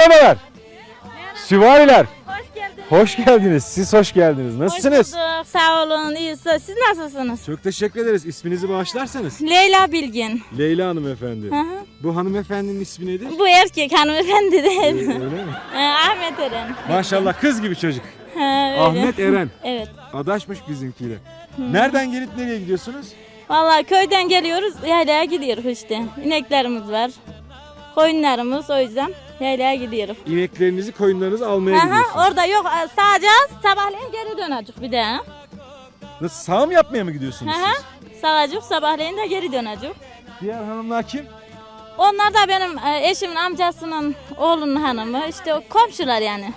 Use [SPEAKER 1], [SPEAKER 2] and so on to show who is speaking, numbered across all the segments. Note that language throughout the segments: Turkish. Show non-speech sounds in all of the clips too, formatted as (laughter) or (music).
[SPEAKER 1] Merhabalar. Süvariler.
[SPEAKER 2] Hoş geldiniz.
[SPEAKER 1] Hoş geldiniz. Siz hoş geldiniz. Nasılsınız?
[SPEAKER 2] Hoş bulduk. Sağ olun. İyiyiz. Siz nasılsınız?
[SPEAKER 1] Çok teşekkür ederiz. İsminizi bağışlarsanız.
[SPEAKER 2] Leyla Bilgin.
[SPEAKER 1] Leyla hanımefendi.
[SPEAKER 2] Hı hı.
[SPEAKER 1] Bu hanımefendinin ismi nedir?
[SPEAKER 2] Bu erkek hanımefendi
[SPEAKER 1] Ee,
[SPEAKER 2] değil.
[SPEAKER 1] öyle mi? (laughs)
[SPEAKER 2] Ee, Ahmet Eren.
[SPEAKER 1] Maşallah kız gibi çocuk.
[SPEAKER 2] Ha, öyle.
[SPEAKER 1] Ahmet Eren.
[SPEAKER 2] Evet.
[SPEAKER 1] Adaşmış bizimkiyle. Nereden gelip nereye gidiyorsunuz?
[SPEAKER 2] Vallahi köyden geliyoruz. Yaylaya gidiyoruz işte. İneklerimiz var. Koyunlarımız o yüzden yaylaya gidiyoruz.
[SPEAKER 1] İneklerinizi, koyunlarınızı almaya
[SPEAKER 2] Aha,
[SPEAKER 1] gidiyorsunuz.
[SPEAKER 2] orada yok sağacağız. Sabahleyin geri dönecek bir de.
[SPEAKER 1] Nasıl sağım yapmaya mı gidiyorsunuz
[SPEAKER 2] Aha,
[SPEAKER 1] siz?
[SPEAKER 2] sağacak sabahleyin de geri dönecek.
[SPEAKER 1] Diğer hanımlar kim?
[SPEAKER 2] Onlar da benim e, eşimin amcasının oğlunun hanımı. İşte o komşular yani.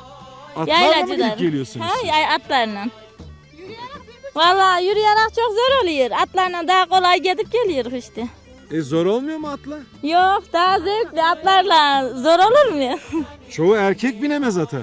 [SPEAKER 1] Atlarla mı gidip geliyorsunuz
[SPEAKER 2] Ha, yay atlarla. Vallahi yürüyerek çok zor oluyor. Atlarla daha kolay gidip geliyor işte.
[SPEAKER 1] E zor olmuyor mu atla?
[SPEAKER 2] Yok daha zevkli atlarla zor olur mu?
[SPEAKER 1] Çoğu erkek binemez ata.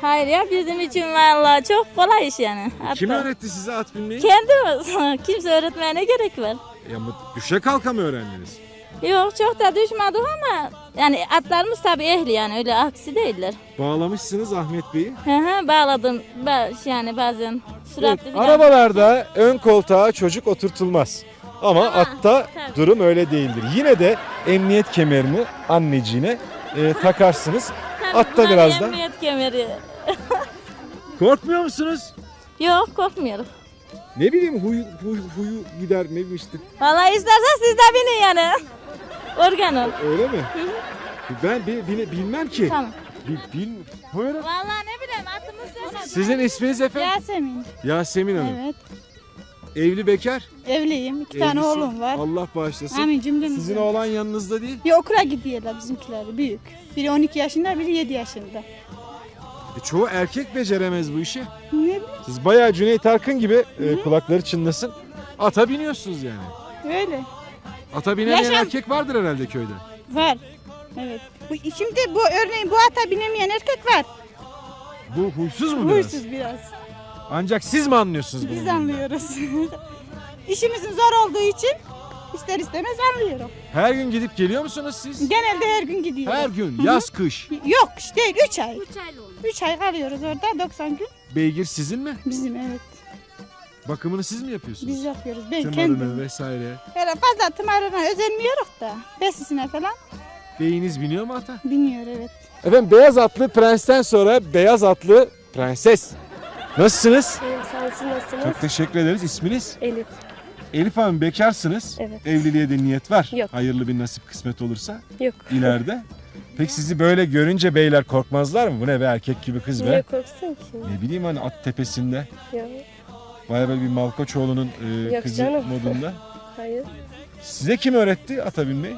[SPEAKER 2] Hayır ya bizim için vallahi çok kolay iş yani.
[SPEAKER 1] Kim
[SPEAKER 2] Atlar.
[SPEAKER 1] öğretti size at binmeyi?
[SPEAKER 2] Kendimiz. Kimse öğretmeye ne gerek var?
[SPEAKER 1] Ya mı düşe kalka mı öğrendiniz?
[SPEAKER 2] Yok çok da düşmedik ama yani atlarımız tabii ehli yani öyle aksi değiller.
[SPEAKER 1] Bağlamışsınız Ahmet Bey'i.
[SPEAKER 2] Hı hı bağladım Ba- yani bazen süratli falan.
[SPEAKER 1] arabalarda ön koltuğa çocuk oturtulmaz. Ama
[SPEAKER 2] Ha,
[SPEAKER 1] atta
[SPEAKER 2] tabii.
[SPEAKER 1] durum öyle değildir. Yine de emniyet kemerini anneciğine e, takarsınız.
[SPEAKER 2] Tabii
[SPEAKER 1] Atta
[SPEAKER 2] bunlar
[SPEAKER 1] biraz da.
[SPEAKER 2] Emniyet kemeri. (laughs)
[SPEAKER 1] Korkmuyor musunuz?
[SPEAKER 2] Yok korkmuyorum.
[SPEAKER 1] Ne bileyim huyu, huyu, huyu gider ne bileyim işte.
[SPEAKER 2] Vallahi istersen siz de binin yani. Organ ol.
[SPEAKER 1] Öyle mi? Ben bi- bi- bilmem ki.
[SPEAKER 2] Tamam.
[SPEAKER 1] Bil, bil, buyurun.
[SPEAKER 2] Vallahi ne bileyim atımız yok.
[SPEAKER 1] Sizin isminiz efendim?
[SPEAKER 3] Yasemin.
[SPEAKER 1] Yasemin Hanım.
[SPEAKER 3] Evet.
[SPEAKER 1] Evli bekar.
[SPEAKER 3] Evliyim. iki tane
[SPEAKER 1] Evlisin.
[SPEAKER 3] oğlum var.
[SPEAKER 1] Allah bağışlasın.
[SPEAKER 3] Amin cümlemize.
[SPEAKER 1] Sizin oğlan yanınızda değil.
[SPEAKER 3] Bir okula gidiyorlar bizimkiler büyük. Biri 12 yaşında, biri 7 yaşında.
[SPEAKER 1] E, çoğu erkek beceremez bu işi.
[SPEAKER 3] Ne bileyim
[SPEAKER 1] Siz bayağı Cüneyt Arkın gibi e, kulakları çınlasın. Ata biniyorsunuz yani.
[SPEAKER 3] öyle.
[SPEAKER 1] Ata binemeyen
[SPEAKER 3] Yaşam-
[SPEAKER 1] erkek vardır herhalde köyde.
[SPEAKER 3] Var. Evet. Bu, şimdi bu örneğin bu ata binemeyen erkek var.
[SPEAKER 1] Bu huysuz mu biraz?
[SPEAKER 3] Huysuz biraz.
[SPEAKER 1] Ancak siz mi anlıyorsunuz bunu?
[SPEAKER 3] Biz anlıyoruz. (laughs) İşimizin zor olduğu için ister istemez anlıyorum.
[SPEAKER 1] Her gün gidip geliyor musunuz siz?
[SPEAKER 3] Genelde her gün gidiyoruz.
[SPEAKER 1] Her gün, yaz kış.
[SPEAKER 3] Yok işte değil 3 ay. 3 ay kalıyoruz orada 90 gün.
[SPEAKER 1] Beygir sizin mi?
[SPEAKER 3] Bizim evet.
[SPEAKER 1] Bakımını siz mi yapıyorsunuz?
[SPEAKER 3] Biz yapıyoruz. Ben
[SPEAKER 1] Tımarını
[SPEAKER 3] kendim.
[SPEAKER 1] vesaire.
[SPEAKER 3] Öyle fazla tımarına özenmiyoruz da. Besisine falan
[SPEAKER 1] Beyiniz biniyor mu ata?
[SPEAKER 3] biniyor evet.
[SPEAKER 1] Efendim beyaz atlı prensten sonra beyaz atlı prenses. Nasılsınız?
[SPEAKER 4] İyiyim sağ. Siz nasılsınız?
[SPEAKER 1] Çok teşekkür ederiz. İsminiz?
[SPEAKER 4] Elif.
[SPEAKER 1] Elif Hanım bekarsınız.
[SPEAKER 4] Evet.
[SPEAKER 1] Evliliğe de niyet var.
[SPEAKER 4] Yok.
[SPEAKER 1] Hayırlı bir nasip kısmet olursa
[SPEAKER 4] Yok.
[SPEAKER 1] ileride. Peki sizi böyle görünce beyler korkmazlar mı? Bu ne be erkek gibi kız
[SPEAKER 4] Niye
[SPEAKER 1] be.
[SPEAKER 4] korksun ki?
[SPEAKER 1] Ne bileyim hani at tepesinde.
[SPEAKER 4] Ya,
[SPEAKER 1] Baya böyle bir Malkoçoğlu'nun e,
[SPEAKER 4] Yok
[SPEAKER 1] kızı
[SPEAKER 4] canım.
[SPEAKER 1] modunda.
[SPEAKER 4] hayır.
[SPEAKER 1] Size kim öğretti ata binmeyi?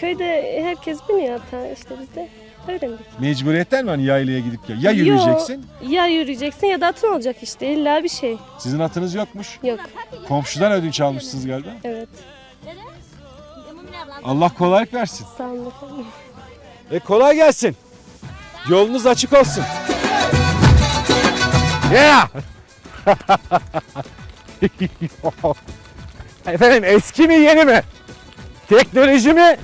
[SPEAKER 4] Köyde herkes biniyor hatta işte biz de öğrendik.
[SPEAKER 1] Mecburiyetten mi hani yaylaya gidip gel? Ya yürüyeceksin.
[SPEAKER 4] Yo, ya yürüyeceksin ya da atın olacak işte illa bir şey.
[SPEAKER 1] Sizin atınız yokmuş.
[SPEAKER 4] Yok.
[SPEAKER 1] Komşudan ödünç almışsınız galiba.
[SPEAKER 4] Evet.
[SPEAKER 1] Allah kolaylık versin.
[SPEAKER 4] Sağ olun efendim.
[SPEAKER 1] E kolay gelsin. Yolunuz açık olsun. Yeah! (laughs) Efendim eski mi yeni mi? Teknoloji mi?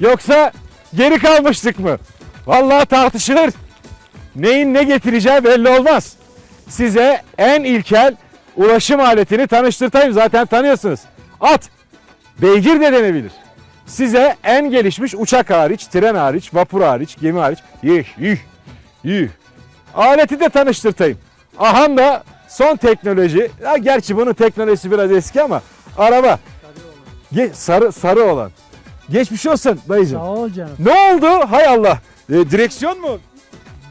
[SPEAKER 1] Yoksa geri kalmıştık mı? Vallahi tartışılır. Neyin ne getireceği belli olmaz. Size en ilkel ulaşım aletini tanıştırtayım zaten tanıyorsunuz. At. Beygir de denebilir. Size en gelişmiş uçak hariç, tren hariç, vapur hariç, gemi hariç, yih yih yih. Aleti de tanıştırtayım. Aham da son teknoloji. Ya gerçi bunun teknolojisi biraz eski ama araba. Ge- sarı sarı olan. Geçmiş olsun dayıcım.
[SPEAKER 5] Sağ ol canım.
[SPEAKER 1] Ne oldu? Hay Allah. E, direksiyon mu?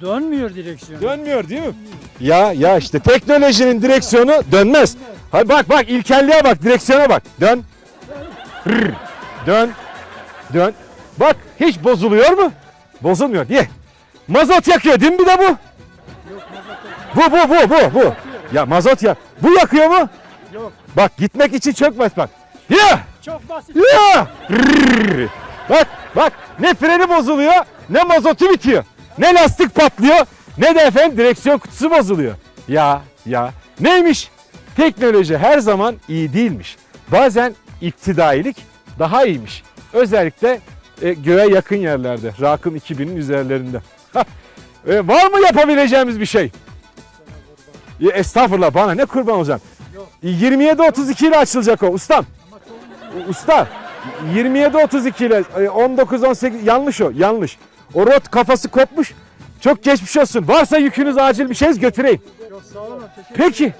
[SPEAKER 5] Dönmüyor direksiyon.
[SPEAKER 1] Dönmüyor değil mi? Ya ya işte teknolojinin direksiyonu dönmez. Hay bak bak ilkelliğe bak, direksiyona bak. Dön. Rrr. Dön. Dön. Bak hiç bozuluyor mu? Bozulmuyor. Niye? Mazot yakıyor değil mi bir de bu? Bu bu bu bu bu. Ya mazot ya. Bu yakıyor mu?
[SPEAKER 5] Yok.
[SPEAKER 1] Bak gitmek için basit bak. Ya!
[SPEAKER 5] Çok basit.
[SPEAKER 1] Ya! Rrrr. Bak bak ne freni bozuluyor ne mazotu bitiyor. Ne lastik patlıyor ne de efendim direksiyon kutusu bozuluyor. Ya ya neymiş? Teknoloji her zaman iyi değilmiş. Bazen iktidailik daha iyiymiş. Özellikle e, göğe yakın yerlerde. Rakım 2000'in üzerlerinde. E, var mı yapabileceğimiz bir şey? E, estağfurullah bana ne kurban olacaksın? E, 27-32 ile açılacak o ustam. Usta 27-32 ile e, 19-18 yanlış o yanlış. O rot kafası kopmuş. Çok geçmiş olsun. Varsa yükünüz acil bir şey götüreyim. Peki.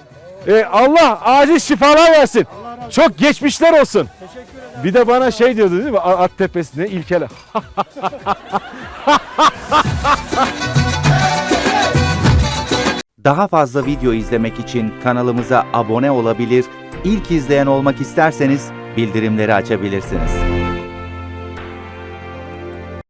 [SPEAKER 1] E, Allah acil şifalar versin. Çok geçmişler olsun. Bir de bana şey diyordu değil mi? At tepesine ilkele. (laughs)
[SPEAKER 6] Daha fazla video izlemek için kanalımıza abone olabilir, ilk izleyen olmak isterseniz bildirimleri açabilirsiniz.